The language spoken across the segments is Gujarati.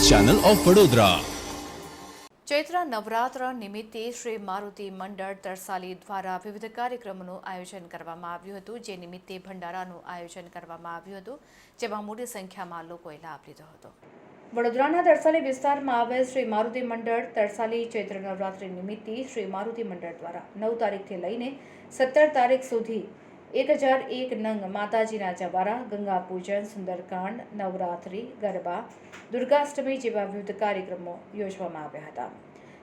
ચેનલ ઓફ વડોદરા ચૈત્ર નવરાત્ર નિમિત્તે શ્રી મારુતિ મંડળ તરસાલી દ્વારા વિવિધ કાર્યક્રમોનું આયોજન કરવામાં આવ્યું હતું જે નિમિત્તે ભંડારાનું આયોજન કરવામાં આવ્યું હતું જેમાં મોટી સંખ્યામાં લોકોએ લાભ લીધો હતો. વડોદરાના તરસાલી વિસ્તારમાં આવેલ શ્રી મારુતિ મંડળ તરસાલી ચૈત્ર નવરાત્રિ નિમિત્તે શ્રી મારુતિ મંડળ દ્વારા નવ તારીખથી લઈને સત્તર તારીખ સુધી એક હજાર એક નંગ માતાજીના જવારા ગંગા પૂજન, સુંદરકાંડ, નવરાત્રિ, ગરબા, દુર્ગાષ્ટમી જેવા વિવિધ કાર્યક્રમો યોજવામાં આવ્યા હતા.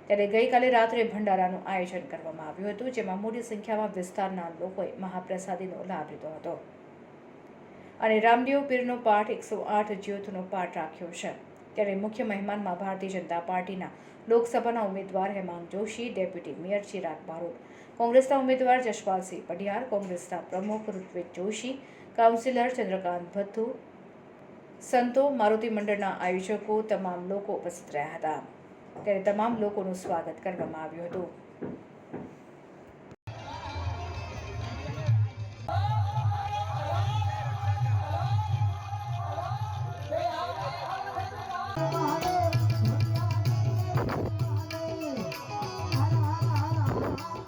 ત્યારે ગઈકાલે રાત્રે ભંડારાનું આયોજન કરવામાં આવ્યું હતું, જેમાં મોટી સંખ્યામાં વિસ્તારના લોકોએ મહાપ્રસાદીનો લાભ લીધો હતો. અને રામદેવ પીરનો પાઠ એકસો આઠ જ્યોતનો પાઠ રાખ્યો છે. ત્યારે મુખ્ય મહેમાનમાં ભારતીય જનતા પાર્ટીના લોકસભાના ઉમેદવાર હેમાંગ જોશી, ડેપ્યુટી મેયર ચિરાગ બારોટ, કોંગ્રેસના ઉમેદવાર જશપાલસિંહ પઢિયાર, કોંગ્રેસના પ્રમુખ ઋત્વિક જોશી, કાઉન્સિલર ચંદ્રકાંત ભથ્થુ, સંતો મારુતિ મંડળના આયોજકો, તમામ લોકો ઉપસ્થિત રહ્યા હતા. ત્યારે તમામ લોકોનું સ્વાગત કરવામાં આવ્યું હતું.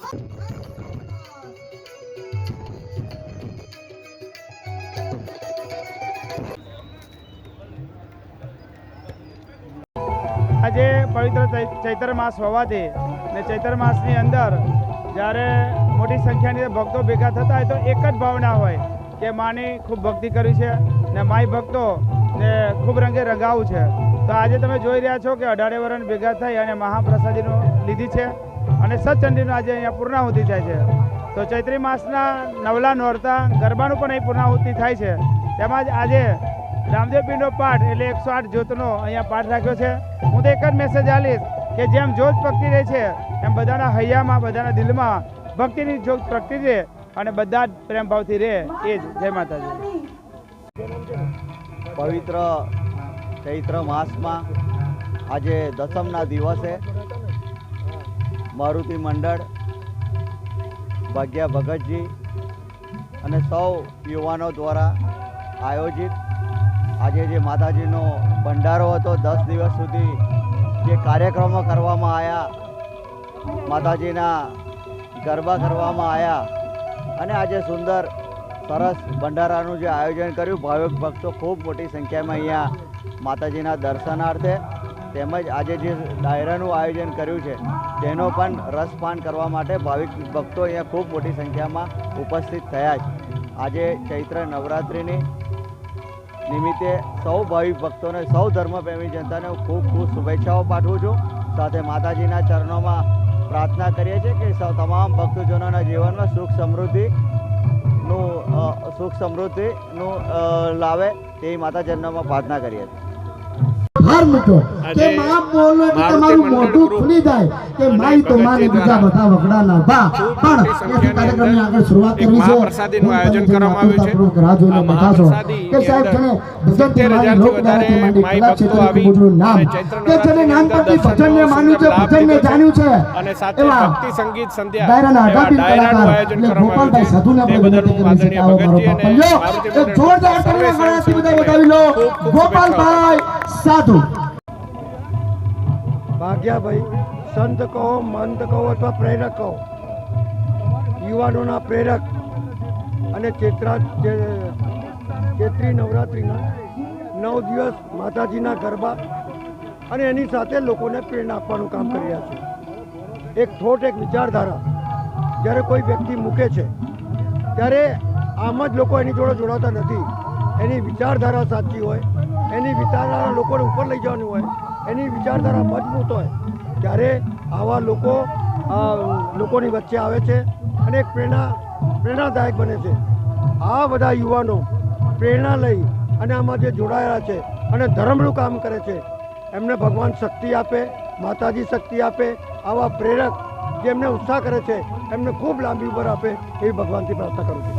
આજે પવિત્ર ચૈત્ર માસ હોવાથી ને ચૈત્ર માસની અંદર જ્યારે મોટી સંખ્યાની ભક્તો ભેગા થતા હોય તો એક જ ભાવના હોય કે માની ખૂબ ભક્તિ કરી છે ને માય ભક્તો ને ખૂબ રંગે રંગાવું છે. તો આજે તમે જોઈ રહ્યા છો કે અઢારે વરણ ભેગા થઈ અને મહાપ્રસાદીનો લીધી છે. અને સચંડીનો આજે અહીંયા પૂર્ણાહુતિ થાય છે. તો ચૈત્રી માસના નવલા નોરતા ગરબાનું પણ અહીં પૂર્ણાહુતિ થાય છે. તેમજ આજે રામદેવ પાઠ એટલે એકસો આઠ જ્યોતનો અહીંયા પાઠ રાખ્યો છે. હું તો એક જ મેસેજ આલીશ કે જેમ જ્યોત પ્રગટી રહે છે, એમ બધાના હૈયામાં, બધાના દિલમાં ભક્તિની જ્યોત પ્રગટી રહે અને બધા જ પ્રેમભાવથી રહે. એ જ. જય માતાજી. પવિત્ર ચૈત્ર માસમાં આજે દસમના દિવસે મારુતિ મંડળ, ભાગ્યા ભગતજી અને સૌ યુવાનો દ્વારા આયોજિત આજે જે માતાજીનો ભંડારો હતો, દસ દિવસ સુધી જે કાર્યક્રમો કરવામાં આવ્યા માતાજીના ગરબા કરવામાં આવ્યા અને આજે સુંદર, સરસ ભંડારાનું જે આયોજન કર્યું, ભાવિક ભક્તો ખૂબ મોટી સંખ્યામાં અહીંયા માતાજીના દર્શનાર્થે તેમજ આજે જે ડાયરાનું આયોજન કર્યું છે, તેનો પણ રસપાન કરવા માટે ભાવિક ભક્તો અહીંયા ખૂબ મોટી સંખ્યામાં ઉપસ્થિત થયા છે. આજે ચૈત્ર નવરાત્રિની નિમિત્તે સૌ ભાવિક ભક્તોને, સૌ ધર્મપ્રેમી જનતાને ખૂબ ખૂબ શુભેચ્છાઓ પાઠવું છું. સાથે માતાજીના ચરણોમાં પ્રાર્થના કરીએ છીએ કે સૌ તમામ ભક્તજનોના જીવનમાં સુખ સમૃદ્ધિનું સુખ સમૃદ્ધિનું લાવે, તેવી માતા પ્રાર્થના કરીએ છીએ. ભાર મૂક્યો કે માં બોલો એટલે તમારું મોઢું ખુલી જાય. કે માઈ તો માને બીજા બધા વગડાના ભા. પણ ત્યાંથી કાર્યક્રમની આગળ શરૂઆત કરવી છે. મહાપ્રસાદીનું આયોજન કરવામાં આવ્યું છે. આતુરતાપૂર્વક રાહ જોઈને બેઠા છો. કે સાહેબ જેને અંદર ભજનથી માંડી, 70,000 થી લોકગાયનથી માંડી, કલા ક્ષેત્રે આવી નામ કે જેને નાનપણથી ભજનને માન્યું છે ભજનને જાણ્યું છે. અને સાથે ભક્તિ સંગીત સંધ્યા ડાયરાના એવા કલાકાર એટલે કરવામાં ગોપાલભાઈ આવ્યું સાધુને આપણે વિનંતી હું કરીએ કે આવો મારો અને એક જોરદાર સર્વે તાળીના બધા બતાવી લો. ખૂબ ખૂબ ગોપાલભાઈ સાધુ ભાગ્યાભાઈ, સંત કહો, મંત કહો અથવા પ્રેરક કહો. યુવાનોના પ્રેરક અને ચેતરા ચેત્રી નવરાત્રિના નવ દિવસ માતાજીના ગરબા અને એની સાથે લોકોને પ્રેરણા આપવાનું કામ કરી રહ્યા છે. એક થોટ એક વિચારધારા. જ્યારે કોઈ વ્યક્તિ મૂકે છે, ત્યારે આમ જ લોકો એની જોડે જોડાતા નથી. એની વિચારધારા સાચી હોય, એની વિચારધારા લોકોને ઉપર લઈ જવાની હોય એની વિચારધારા મજબૂત હોય, ત્યારે આવા લોકો લોકોની વચ્ચે આવે છે અને એક પ્રેરણા, પ્રેરણાદાયક બને છે. આ બધા યુવાનો પ્રેરણા લઈ અને આમાં જે જોડાયેલા છે અને ધર્મનું કામ કરે છે, એમને ભગવાન શક્તિ આપે, માતાજી શક્તિ આપે, આવા પ્રેરક જે એમને ઉત્સાહ કરે છે, એમને ખૂબ લાંબી ઉંમર આપે એવી ભગવાનથી પ્રાર્થના કરું છું.